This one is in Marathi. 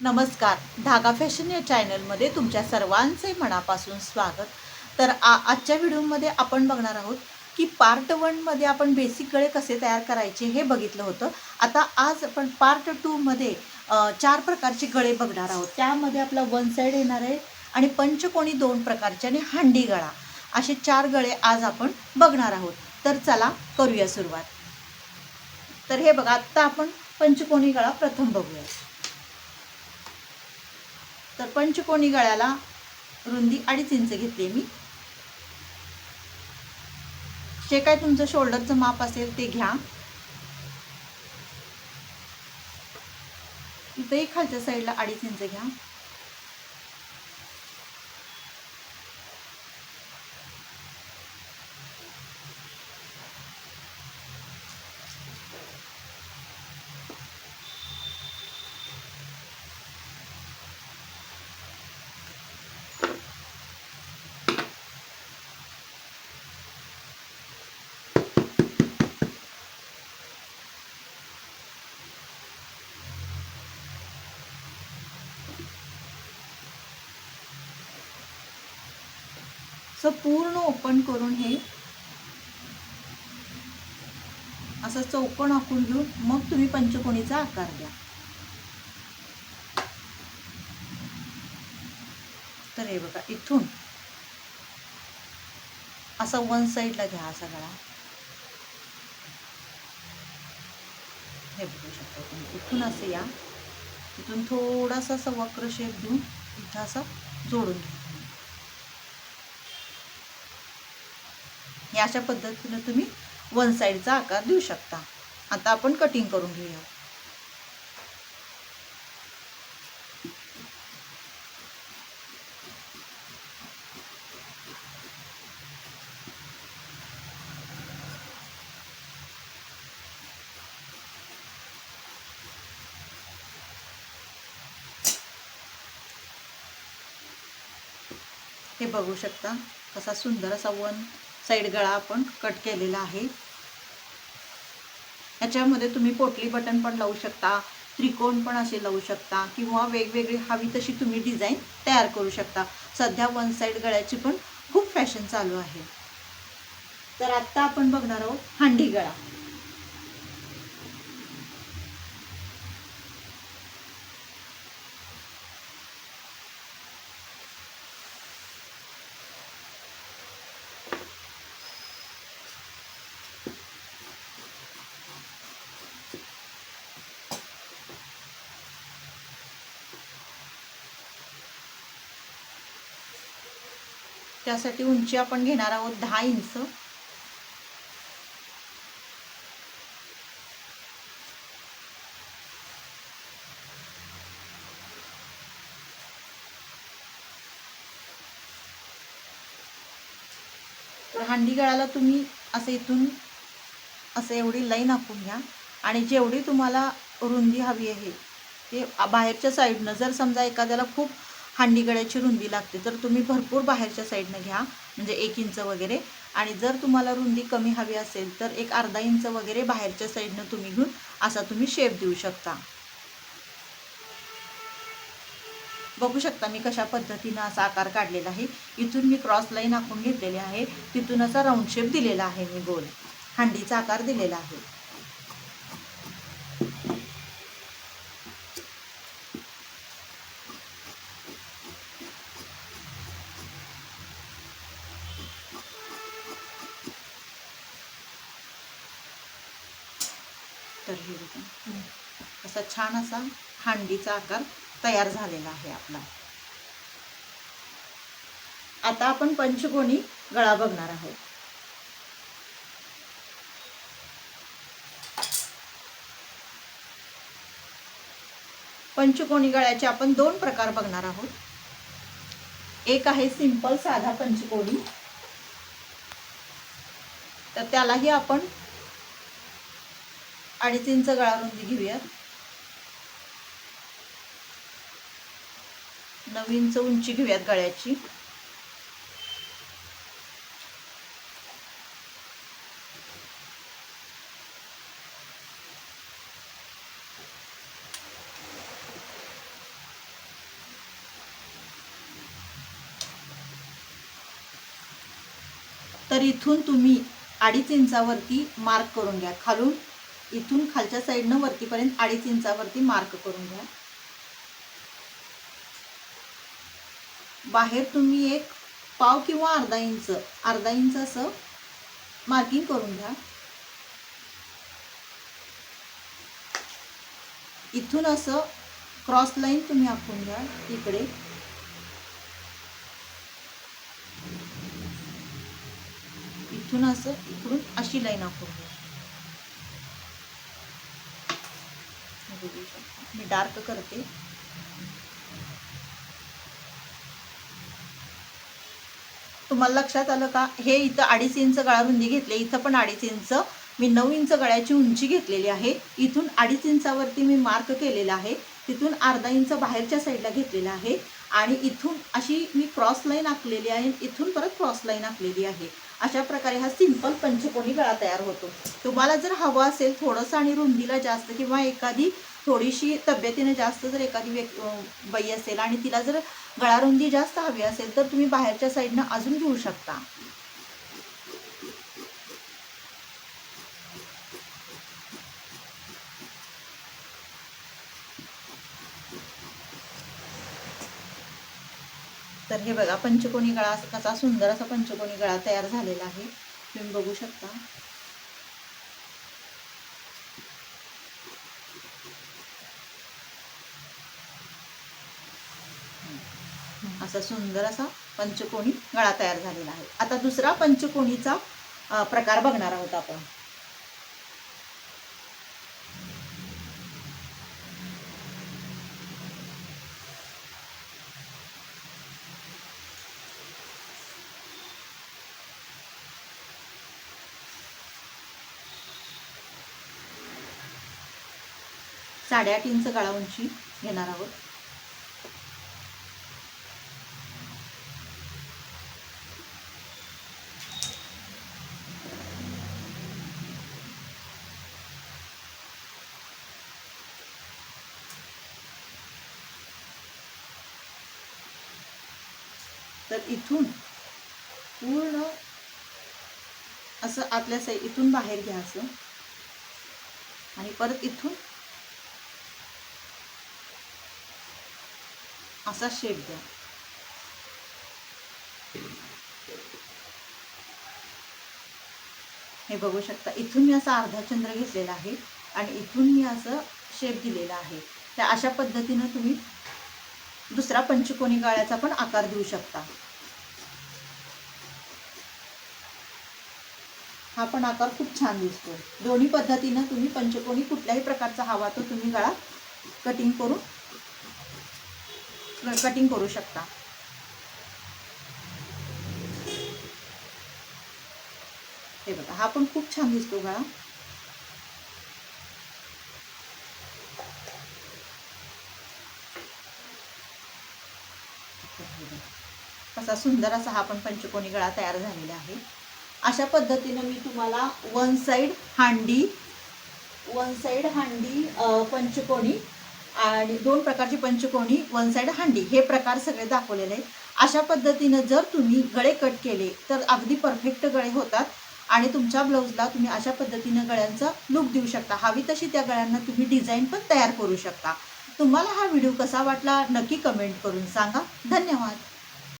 नमस्कार. धागा फॅशन या चॅनलमध्ये तुमच्या सर्वांचे मनापासून स्वागत. तर आ आजच्या व्हिडिओमध्ये आपण बघणार आहोत की पार्ट वनमध्ये आपण बेसिक गळे कसे तयार करायचे हे बघितलं होतं. आता आज आपण पार्ट टूमध्ये चार प्रकारचे गळे बघणार आहोत. त्यामध्ये आपला वन साईड येणार आहे आणि पंचकोणी दोन प्रकारचे आणि हांडी गळा असे चार गळे आज आपण बघणार आहोत. तर चला करूया सुरुवात. तर हे बघा आत्ता आपण पंचकोणी गळा प्रथम बघूया. तर पंचकोणी गळ्याला रुंदी अडीच इंच घेतली मी. जे काय तुमचं शोल्डरचं माप असेल ते घ्या. इथंही खालच्या साईडला अडीच इंच घ्या. असं पूर्ण ओपन करून हे असं चौकण आखून घेऊन मग तुम्ही पंचकोणीचा आकार द्या. तर हे बघा इथून असा वन साईडला घ्या सगळा. हे बघू शकता तुम्ही इथून असं या इथून थोडासा असा वक्र शेप देऊन इथं असं जोडून घ्या. हे अशा पद्धतीनं तुम्ही वन साईडचा आकार देऊ शकता. आता आपण कटिंग करून घेऊया. हे बघू शकता कसा सुंदर असा वन साईड गळा आपण कट केलेला आहे. याच्यामध्ये तुम्ही पोटली बटन पण लावू शकता त्रिकोण पण असे लावू शकता किंवा वेगवेगळी हवी तशी तुम्ही डिझाईन तयार करू शकता. सध्या वन साईड गळ्याची पण खूप फॅशन चालू आहे. तर आत्ता आपण बघणार आहोत हांडी गळा. त्यासाठी उंची आपण घेणार आहोत दहा इंच. तर हांडी गळाला तुम्ही असं इथून असं एवढी लाईन आखून घ्या. आणि जेवढी तुम्हाला रुंदी हवी आहे ते बाहेरच्या साईडनं जर समजा एखाद्याला खूप हांडी गळ्याची रुंदी लागते. तर तुम्ही भरपूर बाहेरच्या साईडनं घ्या म्हणजे एक इंच वगैरे. आणि जर तुम्हाला रुंदी कमी हवी असेल तर एक अर्धा इंच वगैरे बाहेरच्या साईडनं तुम्ही घेऊन असा तुम्ही शेप देऊ शकता. बघू शकता मी कशा पद्धतीनं असा आकार काढलेला आहे. इथून मी क्रॉस लाईन आखून घेतलेली आहे. तिथून असा राऊंड शेप दिलेला आहे मी गोल. हांडीचा आकार दिलेला आहे. तर हे बघा. असा छान असा हांडीचा आकार तयार झालेला आहे आपला. आता आपण पंचकोणी गळा बघणार आहोत. पंचकोणी गळ्याचे आपण दोन प्रकार बघणार आहोत. एक आहे सिंपल साधा पंचकोणी तर त्यालाही आपण अडीच इंच रुंदी घेऊया नऊ इंच उंची घेऊयात गळ्याची. तर इथून तुम्ही अडीच इंचावरती मार्क करून घ्या. खालून इथून खालच्या साईडनं वरतीपर्यंत अडीच इंचावरती मार्क करून घ्या. बाहेर तुम्ही एक पाव किंवा अर्धा इंच अर्धा इंच असं मार्किंग करून घ्या. इथून असं क्रॉस लाईन तुम्ही आखून घ्या इकडे इथून असं इकडून अशी लाईन आखून घ्या. हे बघू शकता. मी डार्क करते. तुम्हाला लक्षात आलं का? हे इथं अडीच इंच गळा रुंदी घेतली इथं पण अडीच इंच. मी नऊ इंच गळ्याची उंची घेतलेली आहे. इथून अडीच इंचावरती मी मार्क केलेला आहे. तिथून अर्धा इंच बाहेरच्या साईडला घेतलेला आहे. आणि इथून अशी मी क्रॉस लाईन आखलेली आहे. इथून परत क्रॉस लाईन आखलेली आहे. अशा प्रकारे हा सिंपल पंचकोनी गळा तयार होतो. तुम्हाला जर हवा असेल थोडंसं आणि रुंदीला जास्त किंवा एखादी थोडीशी तब्येतीने जास्त जर एखादी व्यक् बाई असेल आणि तिला जर गळारुंदी जास्त हवी असेल तर तुम्ही बाहेरच्या साईडनं अजून घेऊ शकता. तर हे बघा पंचकोनी गळा कसा सुंदर असा पंचकोनी गळा तयार झालेला आहे. तुम्ही बघू शकता. असा सुंदर असा पंचकोणी गळा तयार झालेला आहे. आता दुसरा पंचकोणीचा प्रकार बघणार आहोत आपण. साडेआठ इंच गळा उंची घेणार आहोत. तर इथून पूर्ण असं आतल्या साई इथून बाहेर घ्या असं आणि परत इथून असा शेप द्या. हे बघू शकता इथून मी असा अर्धा चंद्र घेतलेला आहे आणि इथून मी असं शेप दिलेला आहे. त्या अशा पद्धतीनं तुम्ही दुसरा पंचकोनी गाळ्याचा पण आकार देऊ शकता. हा पण आकार खूप छान दिसतो दोन्ही पद्धतीनं तुम्ही पंचकोनी कुठल्याही प्रकारचा हवा तो तुम्ही गळा कटिंग करून कटिंग करू शकता. हे बघा हा पण खूप छान दिसतो गळा. असा सुंदर असा हा पण पंचकोनी गळा तयार झालेला आहे. अशा पद्धतीनं मी तुम्हाला वन साईड हांडी वन साईड हांडी पंचकोणी आणि दोन प्रकारची पंचकोणी वन साईड हांडी. हे प्रकार सगळे दाखवलेले आहेत. अशा पद्धतीनं जर तुम्ही गळे कट केले तर अगदी परफेक्ट गळे होतात. आणि तुमच्या ब्लाऊजला तुम्ही अशा पद्धतीनं गळ्यांचा लुक देऊ शकता. हवी तशी त्या गळ्यांना तुम्ही डिझाईन पण तयार करू शकता. तुम्हाला हा व्हिडिओ कसा वाटला नक्की कमेंट करून सांगा. धन्यवाद.